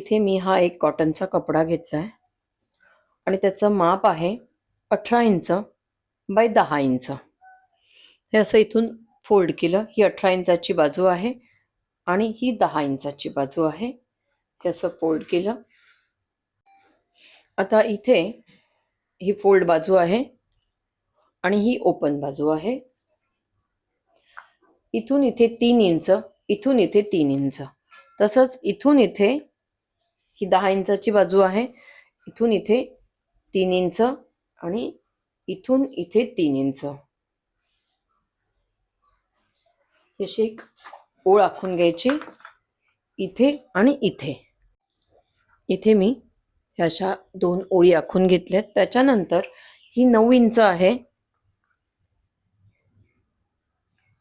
इथे मी हा एक कॉटनचा कपडा घेतलाय. आणि त्याचं माप आहे अठरा इंच बाय दहा इंच. हे असं इथून फोल्ड केलं. ही अठरा इंचाची बाजू आहे आणि ही दहा इंचाची बाजू आहे. हे असं फोल्ड केलं. आता इथे ही फोल्ड बाजू आहे आणि ही ओपन बाजू आहे. इथून इथे तीन इंच इथून इथे तीन इंच. तसंच इथून इथे ही दहा इंचाची बाजू आहे. इथून इथे तीन इंच आणि इथून इथे तीन इंच. अशी एक ओळ आखून घ्यायची. इथे आणि इथे. इथे मी अशा दोन ओळी आखून घेतल्यात. त्याच्यानंतर ही नऊ इंच आहे.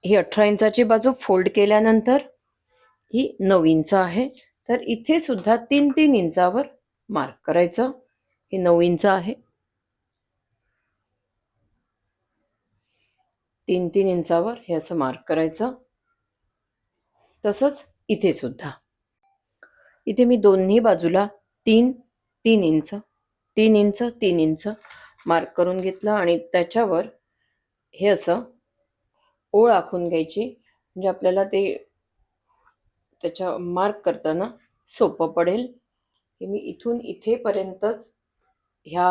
ही अठरा इंचाची बाजू फोल्ड केल्यानंतर ही नऊ इंच आहे. तर इथे सुद्धा तीन तीन इंचावर मार्क करायचं. हे नऊ इंच आहे. तीन तीन इंचावर हे असं मार्क करायचं. तसंच इथे सुद्धा. इथे मी दोन्ही बाजूला तीन तीन इंच तीन इंच तीन इंच मार्क करून घेतलं आणि त्याच्यावर हे असं ओळ आखून घ्यायची. म्हणजे आपल्याला ते त्याच्या मार्क करताना सोपं पडेल. की मी इथून इथेपर्यंतच ह्या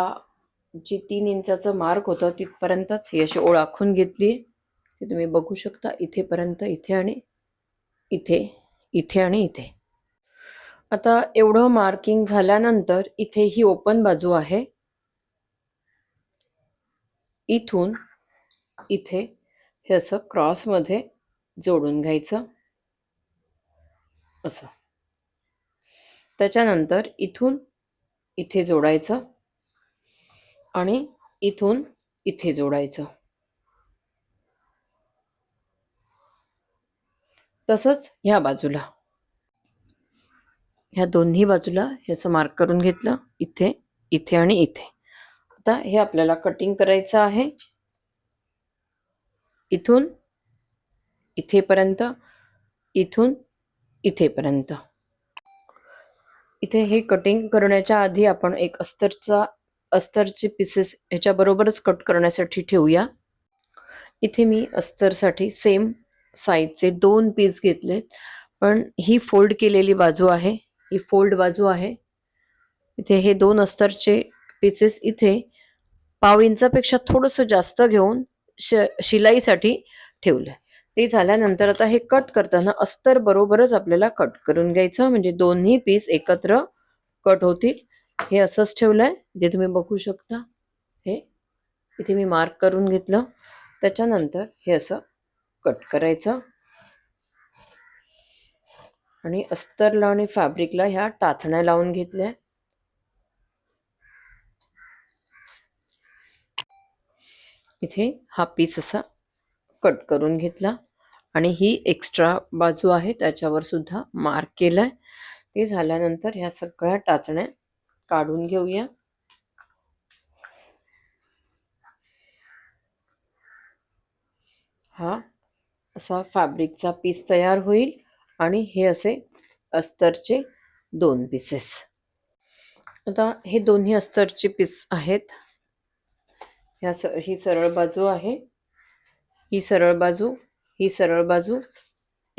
जी तीन इंचाचं मार्क होतं तिथपर्यंतच ही अशी ओळ आखून घेतली ते तुम्ही बघू शकता इथेपर्यंत इथे आणि इथे इथे आणि इथे. आता एवढं मार्किंग झाल्यानंतर इथे ही ओपन बाजू आहे. इथून इथे हे असं क्रॉसमध्ये जोडून घ्यायचं. असं. त्याच्यानंतर इथून इथे जोडायचं आणि इथून इथे जोडायचं. तसंच ह्या बाजूला. ह्या दोन्ही बाजूला ह्याचं असं मार्क करून घेतलं. इथे इथे आणि इथे. आता हे आपल्याला कटिंग करायचं आहे. इथून इथेपर्यंत इथून इथेपर्यंत. इथे हे कटिंग करण्याच्या आधी आपण एक अस्तरचा अस्तरचे पीसेस ह्याच्याबरोबरच कट करण्यासाठी ठेवूया. इथे मी अस्तरसाठी सेम साईजचे दोन पीस घेतलेत. पण ही फोल्ड केलेली बाजू आहे. ही फोल्ड बाजू आहे. इथे हे दोन अस्तरचे पीसेस इथे पाव इंचापेक्षा थोडंसं जास्त घेऊन श शिलाईसाठी ठेवलं. ते झाल्यानंतर आता हे कट करताना अस्तर बरोबरच आपल्याला कट करून घ्यायचं. म्हणजे दोन्ही पीस एकत्र कट होतील. हे असंच ठेवलंय. जे तुम्ही बघू शकता. हे इथे मी मार्क करून घेतलं. त्याच्यानंतर हे असं कट करायचं. आणि अस्तरला आणि फॅब्रिकला ह्या टाचण्या लावून घेतल्या. इथे हा पीस असा कट करून घेतला. आणि ही एक्स्ट्रा बाजू आहे त्याच्यावर सुद्धा मार्क केलाय. ते झाल्यानंतर ह्या सगळ्या टाचण्या काढून घेऊया. हा असा फॅब्रिकचा पीस तयार होईल आणि हे असे अस्तरचे दोन पीसेस आता हे दोन्ही अस्तरचे पीस आहेत. ह्या स ही सरळ बाजू आहे. ही सरळ बाजू ही सरळ बाजू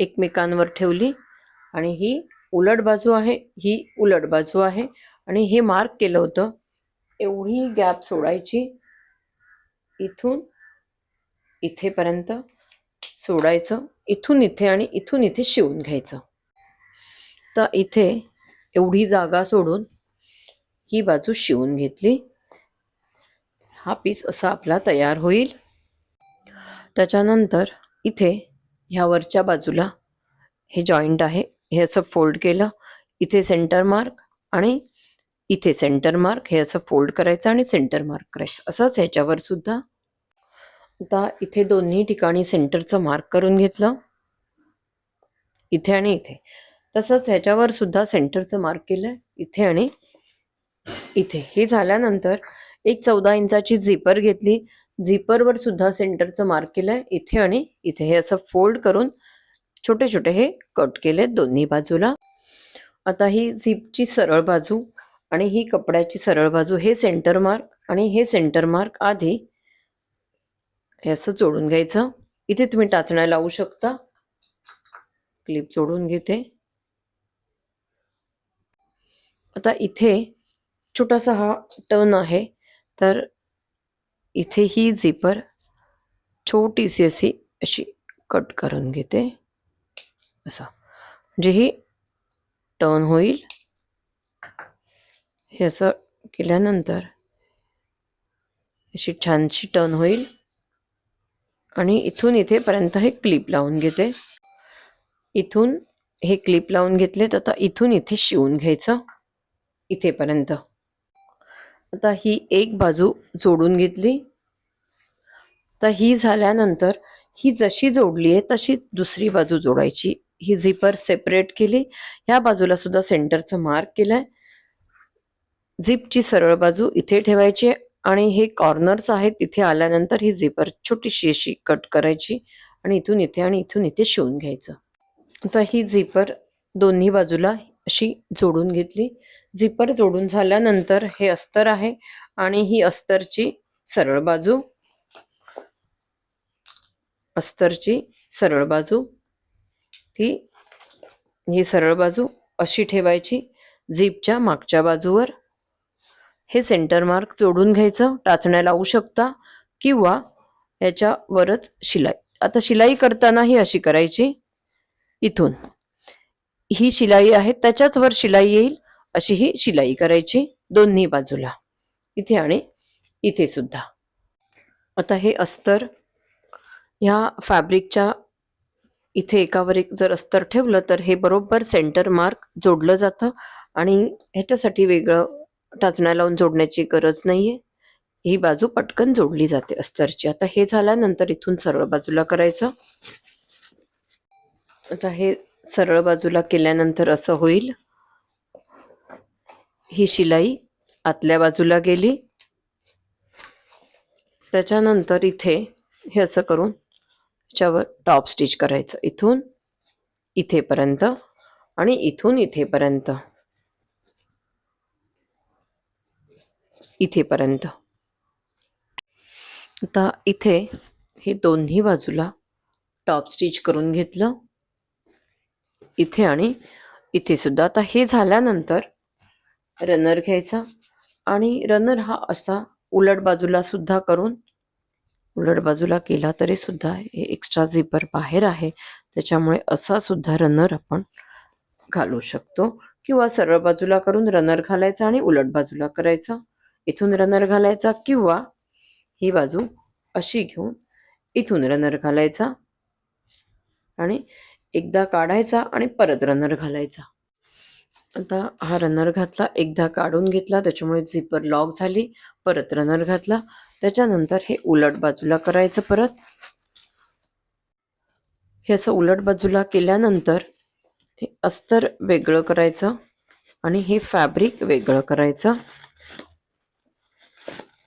एकमेकांवर ठेवली आणि ही उलट बाजू आहे ही उलट बाजू आहे आणि हे मार्क केलं होतं. एवढी गॅप सोडायची इथून इथेपर्यंत सोडायचं इथून इथे आणि इथून इथे शिवून घ्यायचं. तर इथे एवढी जागा सोडून ही बाजू शिवून घेतली. हा पीस असा आपला तयार होईल. त्याच्यानंतर इथे ह्या वरच्या बाजूला हे जॉईंट आहे. हे असं फोल्ड केलं इथे सेंटर मार्क आणि इथे सेंटर मार्क हे असं फोल्ड करायचं आणि सेंटर मार्क करायचं. असंच ह्याच्यावर सुद्धा आता इथे दोन्ही ठिकाणी सेंटरचं मार्क करून घेतलं. इथे आणि इथे. तसंच ह्याच्यावर सुद्धा सेंटरचं मार्क केलं इथे आणि इथे. हे झाल्यानंतर एक चौदा इंचाची झिपर घेतली. झिपरवर सुद्धा सेंटरचं मार्क केलं आहे इथे आणि इथे हे असं फोल्ड करून छोटे छोटे हे कट केले दोन्ही बाजूला. आता ही झिपची सरळ बाजू आणि ही कपड्याची सरळ बाजू हे सेंटर मार्क आणि हे सेंटर मार्क आधी हे असं जोडून घ्यायचं. इथे तुम्ही टाचण्या लावू शकता. क्लिप जोडून घेते. आता इथे छोटासा हा टर्न आहे. तर इथे ही झिपर छोटीशी अशी अशी कट करून घेते. असं. म्हणजे ही टर्न होईल. हे असं केल्यानंतर अशी छानशी टर्न होईल. आणि इथून इथेपर्यंत हे क्लिप लावून घेते. इथून हे क्लिप लावून घेतलेत आता इथून इथे शिवून घ्यायचं. इथेपर्यंत. आता ही एक बाजू जोडून घेतली. तर ही झाल्यानंतर ही जशी जोडली आहे तशीच दुसरी बाजू जोडायची. ही झिपर सेपरेट केली. ह्या बाजूला सुद्धा सेंटरचं मार्क केलाय. झिपची सरळ बाजू इथे ठेवायची आणि हे कॉर्नर्स आहेत तिथे आल्यानंतर ही झिपर छोटीशी अशी कट करायची आणि इथून इथे आणि इथून इथे शिवून घ्यायचं. आता ही झिपर दोन्ही बाजूला अशी जोडून घेतली. झिपर जोडून झाल्यानंतर हे अस्तर आहे आणि ही अस्तरची सरळ बाजू. अस्तरची सरळ बाजू. ती ही सरळ बाजू अशी ठेवायची झिपच्या मागच्या बाजूवर. हे सेंटर मार्क जोडून घ्यायचं टाचण्या लावू शकता किंवा याच्यावरच शिलाई. आता शिलाई करताना ही अशी करायची इथून. ही शिलाई आहे त्याच्याच वर शिलाई येईल अशी ही शिलाई करायची दोन्ही बाजूला. इथे आणि इथे सुद्धा. आता हे अस्तर ह्या फॅब्रिकच्या इथे एकावर एक जर अस्तर ठेवलं तर हे बरोबर सेंटर मार्क जोडलं जातं आणि ह्याच्यासाठी वेगळं टाचण्या लावून जोडण्याची गरज नाहीये. ही बाजू पटकन जोडली जाते अस्तरची. आता हे झाल्यानंतर इथून सरळ बाजूला करायचं. आता हे सरळ बाजूला केल्यानंतर असं होईल. ही शिलाई आतल्या बाजूला गेली. त्याच्यानंतर इथे हे असं करून याच्यावर टॉप स्टिच करायचं. इथून इथेपर्यंत आणि इथून इथेपर्यंत. इथेपर्यंत. आता इथे हे दोन्ही बाजूला टॉप स्टिच करून घेतलं. इथे आणि इथे सुद्धा. आता हे झाल्यानंतर रनर घ्यायचा आणि रनर हा असा उलट बाजूला सुद्धा करून उलट बाजूला केला तरी सुद्धा हे एक्स्ट्रा झिपर बाहेर आहे. त्याच्यामुळे असा सुद्धा रनर आपण घालू शकतो. किंवा सरळ बाजूला करून रनर घालायचा आणि उलट बाजूला करायचा. इथून रनर घालायचा किंवा ही बाजू अशी घेऊन इथून रनर घालायचा. आणि एकदा काढायचा आणि परत रनर घालायचा. आता हा रनर घातला एकदा काढून घेतला त्याच्यामुळे झिपर लॉक झाली परत रनर घातला. त्याच्यानंतर हे उलट बाजूला करायचं परत. हे असं उलट बाजूला केल्यानंतर हे अस्तर वेगळं करायचं आणि हे फॅब्रिक वेगळं करायचं.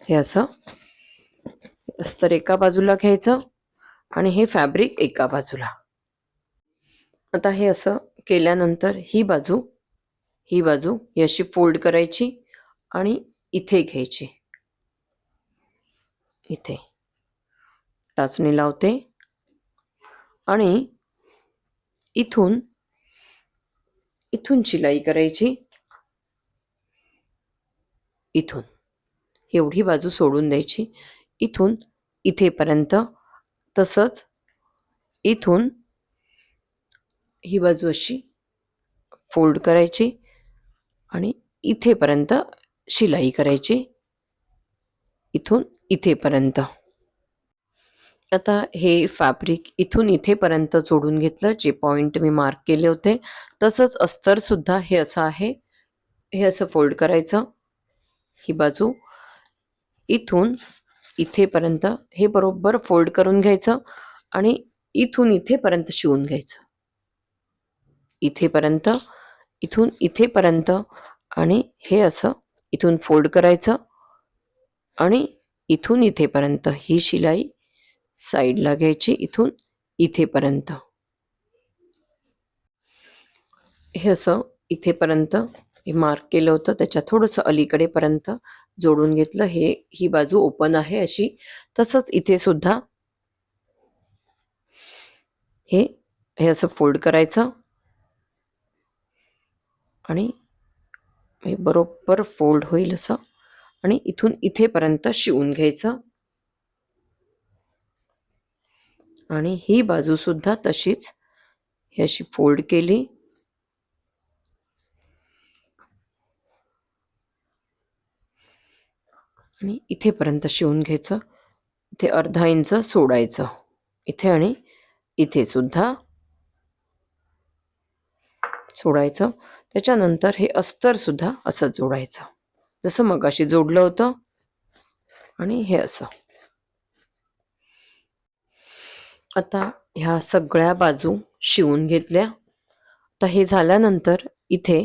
हे असं अस्तर एका बाजूला घ्यायचं आणि हे फॅब्रिक एका बाजूला. आता हे असं केल्यानंतर ही बाजू ही बाजू ही अशी फोल्ड करायची आणि इथे घ्यायची. इथे. टाचणी लावते. आणि इथून इथून शिलाई करायची. इथून. एवढी बाजू सोडून द्यायची. इथून इथेपर्यंत. तसंच इथून ही बाजू अशी फोल्ड करायची आणि इथेपर्यंत शिलाई करायची. इथून इथेपर्यंत. आता हे फॅब्रिक इथून इथेपर्यंत जोडून घेतलं जे पॉईंट मी मार्क केले होते. तसंच अस्तरसुद्धा हे असं आहे. हे असं फोल्ड करायचं. ही बाजू इथून इथेपर्यंत हे बरोबर फोल्ड करून घ्यायचं आणि इथून इथेपर्यंत शिवून घ्यायचं. इथेपर्यंत इथून इथेपर्यंत आणि हे असं इथून फोल्ड करायचं आणि इथून इथेपर्यंत ही शिलाई साईडला घ्यायची इथून इथेपर्यंत. हे असं इथेपर्यंत हे मार्क केलं होतं त्याच्या थोडंसं अलीकडेपर्यंत जोडून घेतलं. हे ही बाजू ओपन आहे अशी. तसंच इथे सुद्धा हे हे असं फोल्ड करायचं. आणि हे बरोबर फोल्ड होईल असं. आणि इथून इथेपर्यंत शिवून घ्यायचं. आणि ही बाजू सुद्धा तशीच. ही अशी फोल्ड केली. आणि इथेपर्यंत शिवून घ्यायचं. इथे अर्धा इंच सोडायचं. इथे आणि इथे सुद्धा सोडायचं. त्याच्यानंतर हे अस्तर सुद्धा असं जोडायचं. जसं मगाशी जोडलं होतं आणि हे असं. आता ह्या सगळ्या बाजू शिवून घेतल्या. आता हे झाल्यानंतर इथे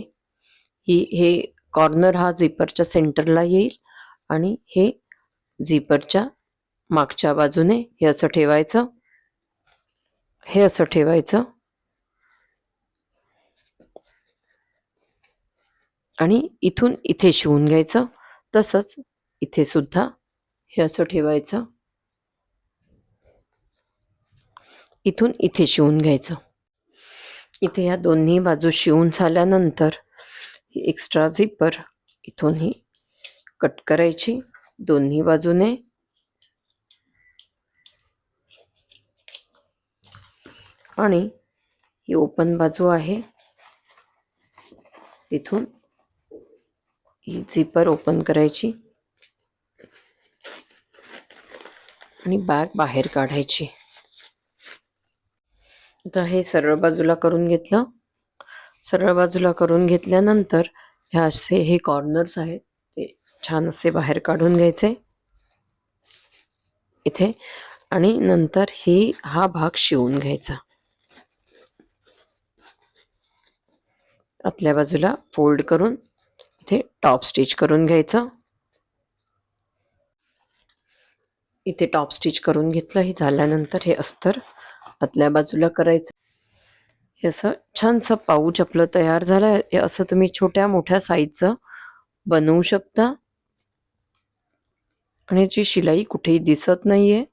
ही हे कॉर्नर हा झिपरच्या सेंटरला येईल आणि हे झिपरच्या मागच्या बाजूने हे असं ठेवायचं. हे असं ठेवायचं. आणि इथून इथे शिवून घ्यायचं. तसंच इथे सुद्धा हे असं ठेवायचं. इथून इथे शिवून घ्यायचं. इथे ह्या दोन्ही बाजू शिवून झाल्यानंतर ही एक्स्ट्रा झिपर इथून ही कट करायची. दोन्ही बाजूने आणि ही ओपन बाजू आहे. तिथून ही झिपर ओपन करायची. आणि बॅग बाहेर काढायची. आता हे सरळ बाजूला करून घेतलं. सरळ बाजूला करून घेतल्यानंतर ह्या असे हे कॉर्नर्स आहेत. ते छान असे बाहेर काढून घ्यायचे. इथे. आणि नंतर ही हा भाग शिवून घ्यायचा. आतल्या बाजूला फोल्ड करून इथे टॉप स्टिच करून घ्यायचं. इथे टॉप स्टिच करून घेतलं हे झाल्यानंतर हे अस्तर आतल्या बाजूला करायचं. हे असं छानसं पाऊच आपलं तयार झालं. हे असं तुम्ही छोट्या मोठ्या साईजचं बनवू शकता. आणि याची शिलाई कुठेही दिसत नाहीये.